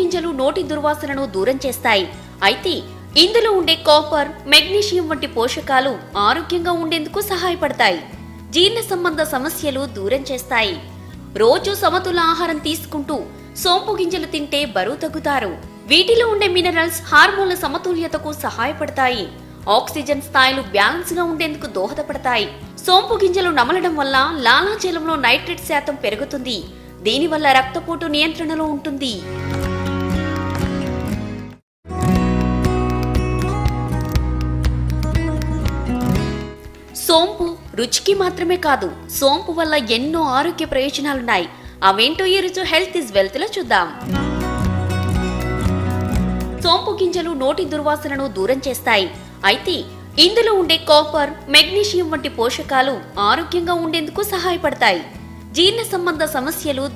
గింజలు నోటి దుర్వాసనను దూరం చేస్తాయి. అయితే ఇందులో ఉండే కాపర్ మెగ్నీషియం వంటి పోషకాలు ఆరోగ్యంగా ఉండేందుకు సహాయపడతాయి. జీర్ణ సంబంధ సమస్యలు దూరం చేస్తాయి. రోజు సమతుల ఆహారం తీసుకుంటూ సోంపు గింజలు తింటే బరువు తగ్గుతారు. వీటిలో ఉండే మినరల్స్ హార్మోన్ల సమతుల్యతకు సహాయపడతాయి. ఆక్సిజన్ స్థాయిలు బ్యాలెన్స్గా ఉండేందుకు దోహదపడతాయి. సోంపు గింజలు నమలడం వల్ల లాలాజలంలో నైట్రేట్ శాతం పెరుగుతుంది. దీనివల్ల రక్తపోటు నియంత్రణలో ఉంటుంది. సోంపు రుచికి మాత్రమే కాదు సోంపు వల్ల ఎన్నో ఆరోగ్య ప్రయోజనాలున్నాయి. అవేంటో ఈ హెల్త్ ఇస్ వెల్త్లో చూద్దాం. సోంపు గింజలు నోటి దుర్వాసనను దూరం చేస్తాయి. అయితే ఇందులో ఉండే కాపర్ మెగ్నీషియం వంటి పోషకాలు ఆరోగ్యంగా ఉండేందుకు సహాయపడతాయి. జీర్ణ సంబంధ సమస్యలు